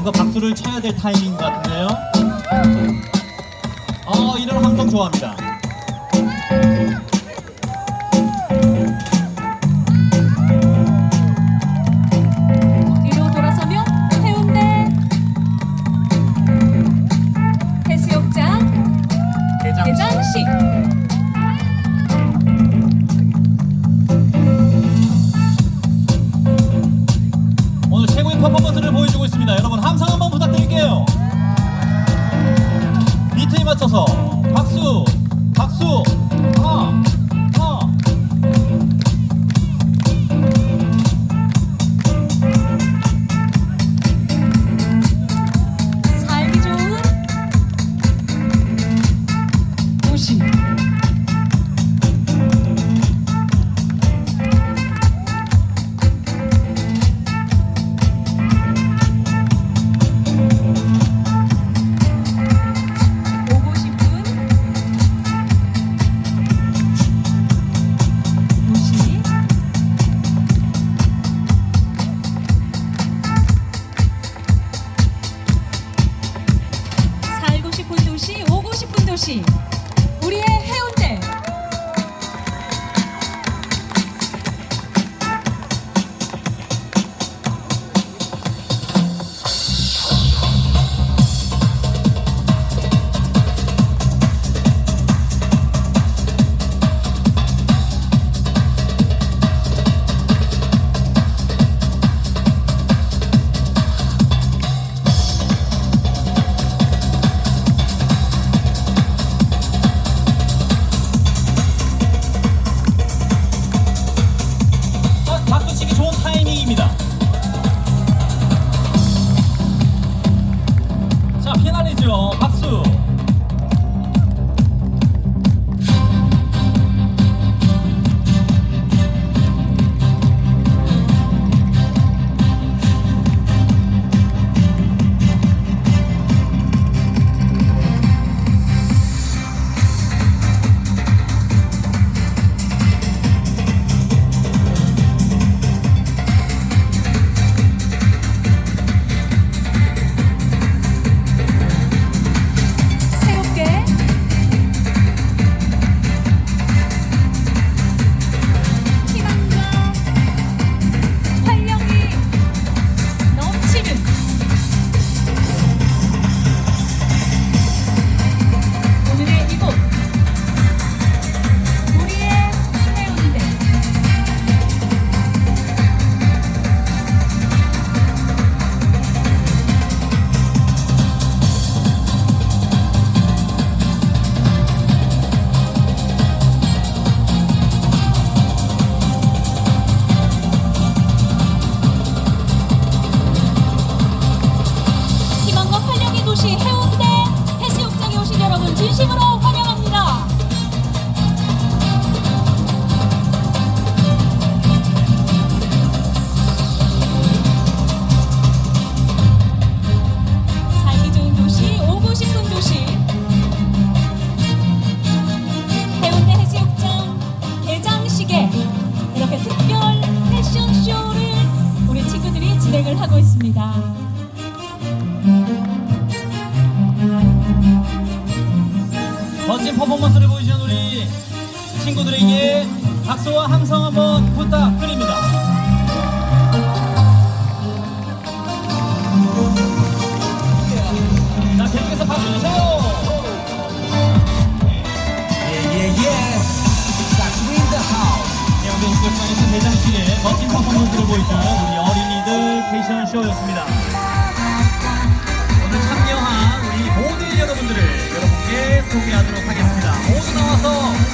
뭔가 박수를 쳐야 될 타이밍 같은데요. 어, 이런 환경 좋아합니다.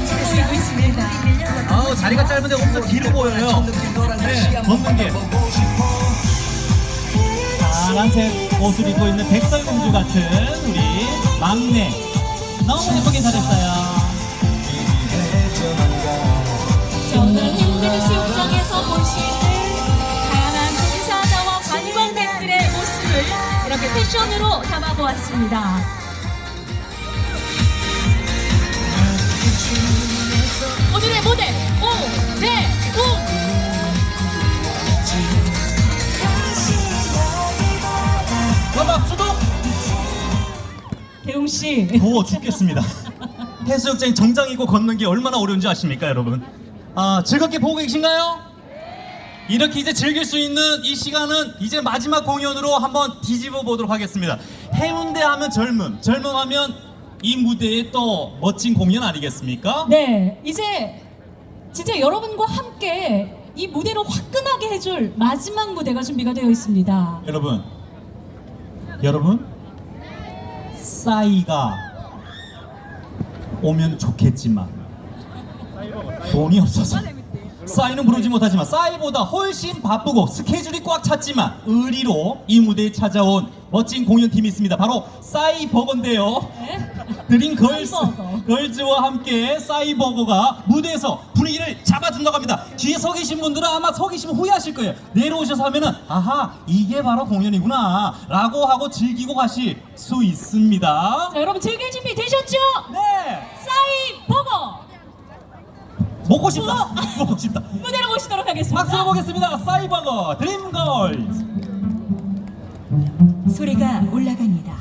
보이고 있습니다. 아 자리가 짧은데 엄청 길어 보여요. 네, 걷는 게. 파란색 옷을 입고 있는 백설공주 같은 우리 막내 너무 예쁘게 잘했어요. 저는 힘든 심정에서 보시는 다양한 봉사자와 관광객들의 모습을 이렇게 패션으로 담아보았습니다. 모델 오대웅 음악 수동 대웅 씨. 더워 죽겠습니다. 해수욕장 정장이고 걷는 게 얼마나 어려운지 아십니까, 여러분? 아, 즐겁게 보고 계신가요? 이렇게 이제 즐길 수 있는 이 시간은 이제 마지막 공연으로 한번 뒤집어 보도록 하겠습니다. 해운대 하면 젊음, 젊음 하면 이 무대에 또 멋진 공연 아니겠습니까? 네, 이제 진짜 여러분과 함께 이 무대를 화끈하게 해줄 마지막 무대가 준비가 되어 있습니다. 여러분, 여러분, 싸이가 오면 좋겠지만 돈이 없어서 싸이는 부르지 못하지만 싸이보다 훨씬 바쁘고 스케줄이 꽉 찼지만 의리로 이 무대에 찾아온 멋진 공연팀이 있습니다. 바로 싸이 버거인데요. 네? 드림 걸스, 싸이버거. 걸즈와 함께 싸이버거가 무대에서 분위기를 잡아준다고 합니다. 뒤에 서 계신 분들은 아마 서 계시면 후회하실 거예요. 내려오셔서 하면은 아하 이게 바로 공연이구나 라고 하고 즐기고 가실 수 있습니다. 자, 여러분 즐길 준비 되셨죠? 네 싸이 버거 먹고 싶다 먹고 싶다. 무대로 모시도록 하겠습니다. 박수 보겠습니다. 싸이버거 드림걸즈. 소리가 올라갑니다.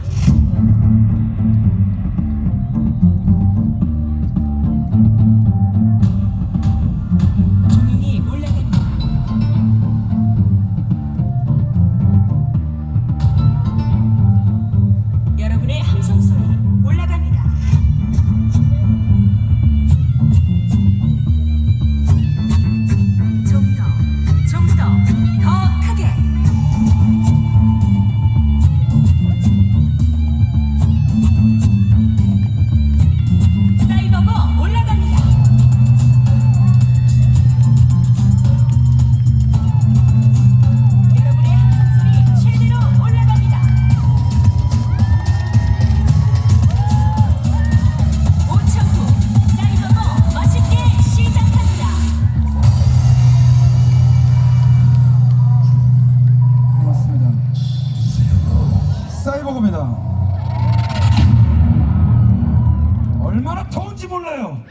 얼마나 더운지 몰라요.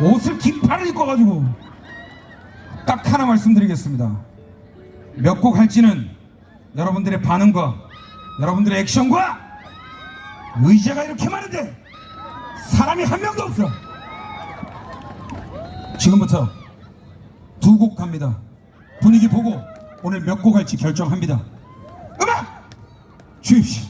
옷을 긴팔을 입고 가지고 딱 하나 말씀드리겠습니다. 몇 곡 할지는 여러분들의 반응과 여러분들의 액션과 의자가 이렇게 많은데 사람이 한 명도 없어. 지금부터 두 곡 갑니다. 분위기 보고 오늘 몇 곡 할지 결정합니다. 음악 주입시오.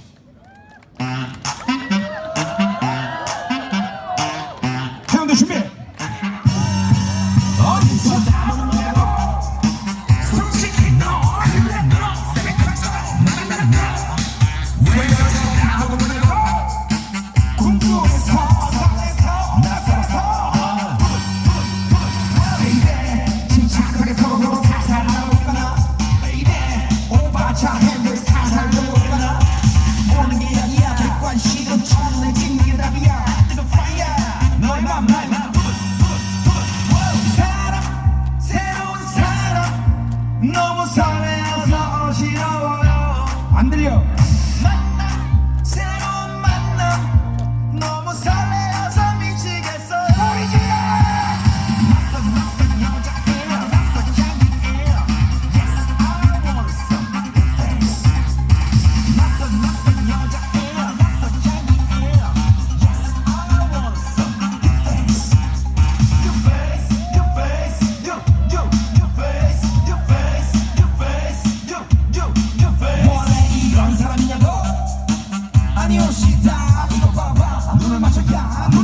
Yeah.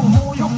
욕하고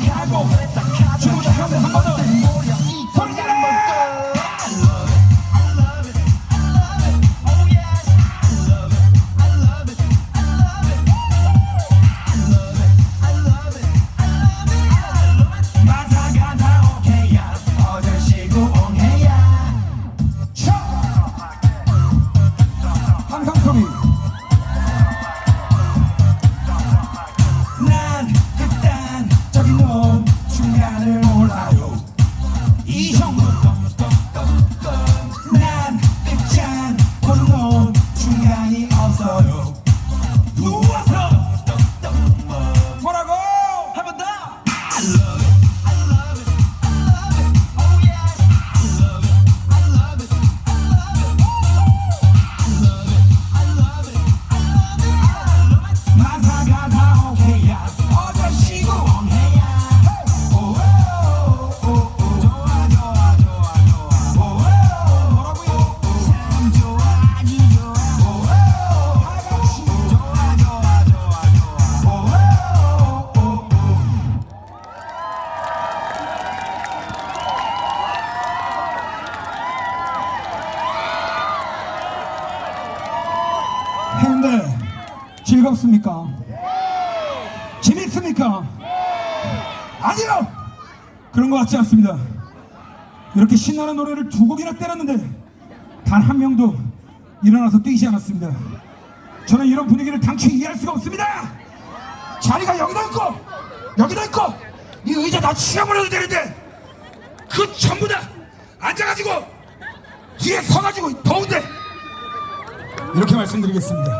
신나는 노래를 두 곡이나 때렸는데 단 한 명도 일어나서 뛰지 않았습니다. 저는 이런 분위기를 당최 이해할 수가 없습니다. 자리가 여기도 있고 여기도 있고 이 의자 다 치워버려도 되는데 그 전부 다 앉아가지고 뒤에 서가지고 더운데 이렇게 말씀드리겠습니다.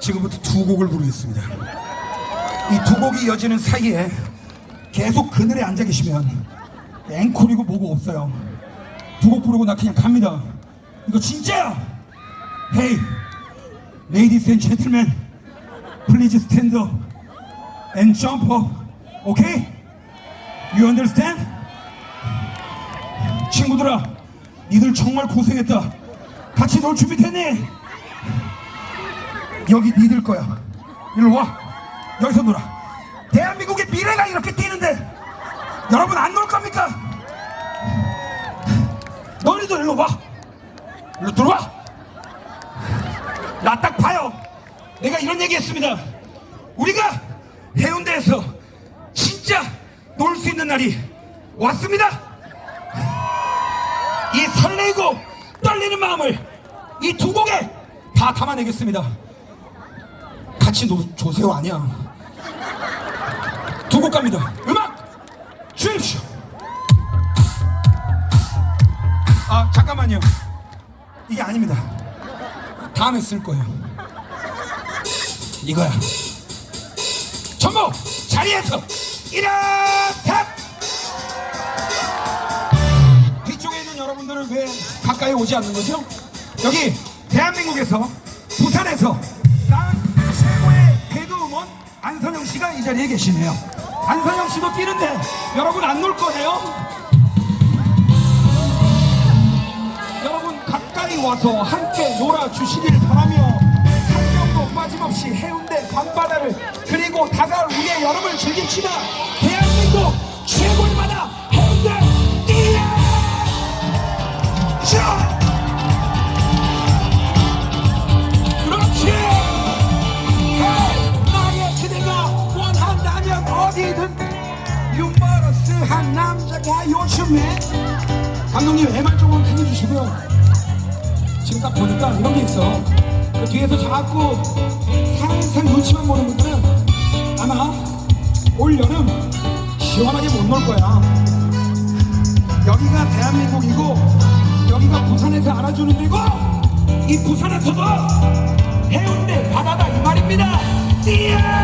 지금부터 두 곡을 부르겠습니다. 이 두 곡이 이어지는 사이에 계속 그늘에 앉아 계시면 앵콜이고 뭐고 없어요. 두곡 부르고 나 그냥 갑니다. 이거 진짜야. And gentlemen, please stand up and jump up. Okay? You understand? 친구들아, 니들 정말 고생했다. 같이 놀 준비 됐니? 여기 니들 거야. 일로 와. 여기서 놀아. 대한민국의 미래가 이렇게 뛰는데 여러분 안 놀 겁니까? 너희도 일로 와. 일로 들어와. 나 딱 봐요. 내가 이런 얘기 했습니다. 우리가 해운대에서 진짜 놀 수 있는 날이 왔습니다. 이 설레고 떨리는 마음을 이 두 곡에 다 담아내겠습니다. 같이 노, 조세호 아니야. 두 곡 갑니다. 음악 주십시오. 아 잠깐만요. 이게 아닙니다. 다음에 쓸 거예요. 이거야. 전부 자리에서 일어탑. 뒤쪽에 있는 여러분들은 왜 가까이 오지 않는 거죠? 여기 대한민국에서 부산에서 난 최고의 개그우먼 안선영 씨가 이 자리에 계시네요. 안선영 씨도 뛰는데 여러분 안 놀 거네요? 와서 함께 놀아주시길 바라며 한 명도 빠짐없이 해운대 밤바다를 그리고 다가올 우리의 여름을 즐깁시다. 대한민국 최고의 바다. 해운대 자! 그렇지! 헤이, 나의 그대가 원한다면 어디든 유머러스한 남자가 요즘에 감독님 MR 쪽은 크게 주시고요 딱 보니까 이런 게 있어. 그 뒤에서 자꾸 살살 눈치만 보는 분들은 아마 올 여름 시원하게 못 놀 거야. 여기가 대한민국이고 여기가 부산에서 알아주는 데고 이 부산에서도 해운대 바다다 이 말입니다. 뛰어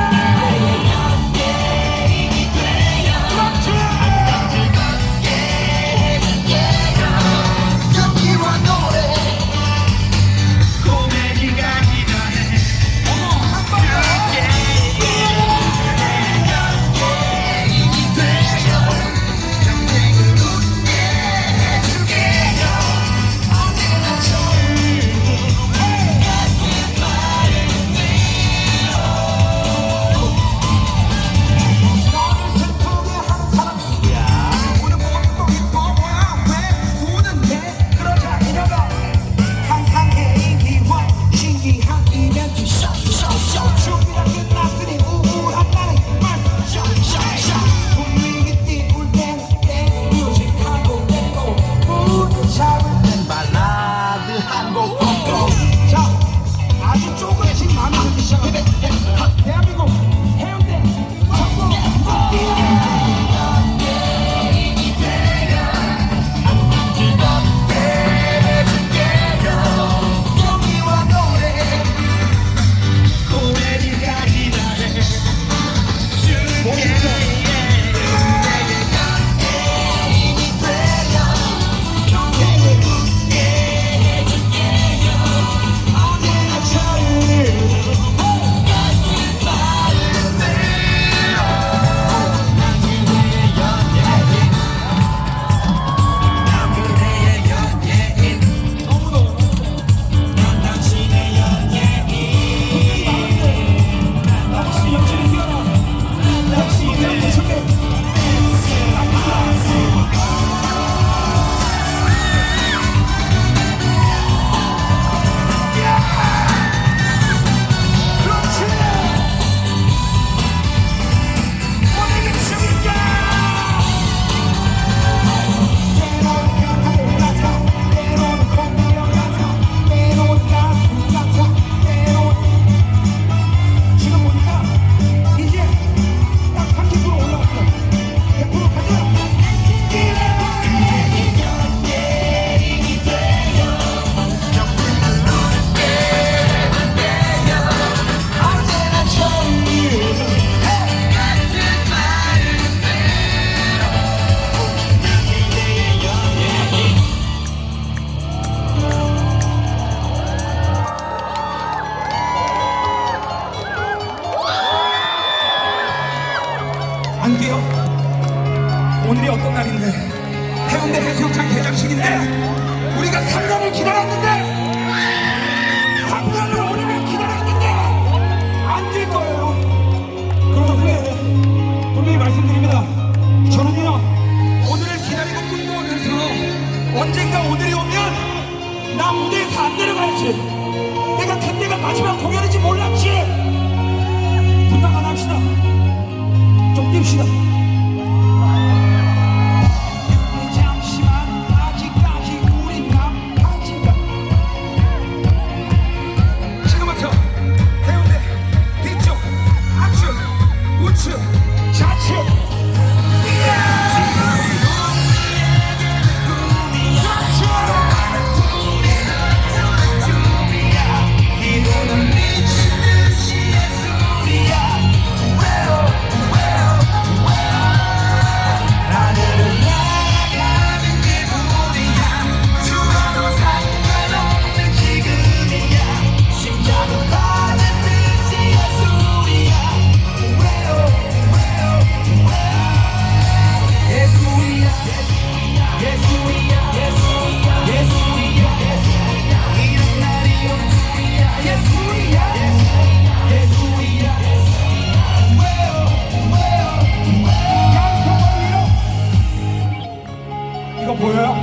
이거 보여요?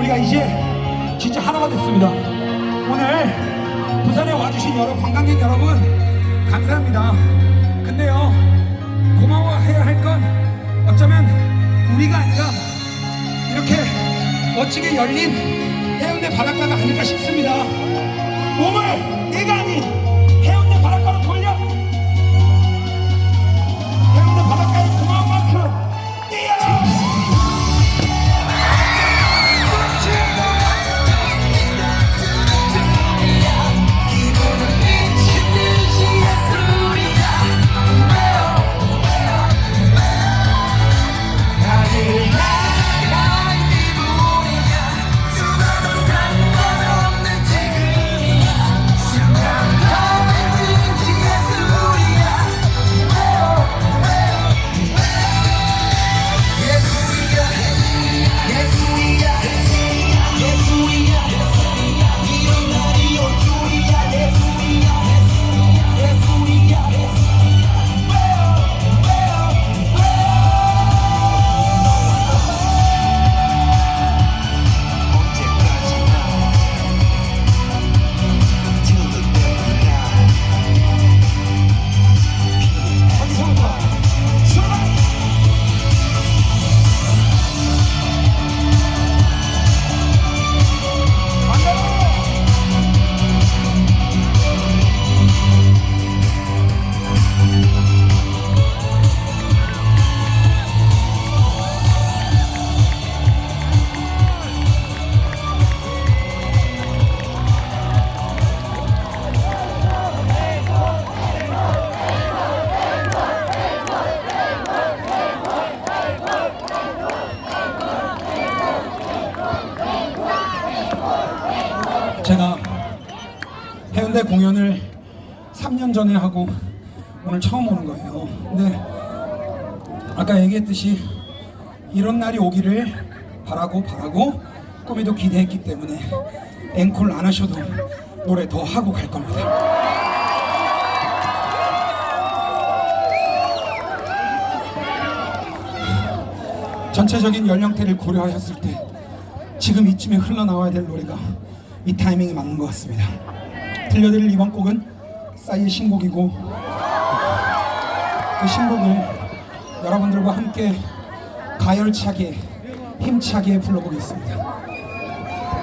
우리가 이제 진짜 하나가 됐습니다. 오늘 부산에 와주신 여러 관광객 여러분 감사합니다. 근데요 고마워해야 할 건 어쩌면 우리가 아니라 이렇게 멋지게 열린 해운대 바닷가가 아닐까 싶습니다. 몸을 내가 아닌 공연을 3년 전에 하고 오늘 처음 오는 거예요. 근데 아까 얘기했듯이 이런 날이 오기를 바라고 바라고 꿈에도 기대했기 때문에 앵콜 안 하셔도 노래 더 하고 갈 겁니다. 전체적인 연령대를 고려하셨을 때 지금 이쯤에 흘러나와야 될 노래가 이 타이밍에 맞는 것 같습니다. 들려드릴 이번 곡은 싸이의 신곡이고 그 신곡을 여러분들과 함께 가열차게 힘차게 불러보겠습니다.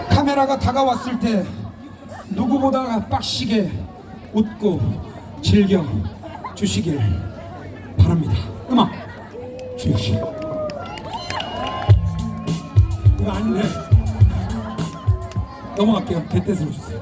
카메라가 다가왔을 때 누구보다 빡시게 웃고 즐겨 주시길 바랍니다. 음악 씨. 이거 아닌데 넘어갈게요. 개떼스로 주세요.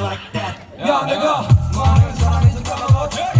like that. 야 내가 많은 사람이 좀 까먹었지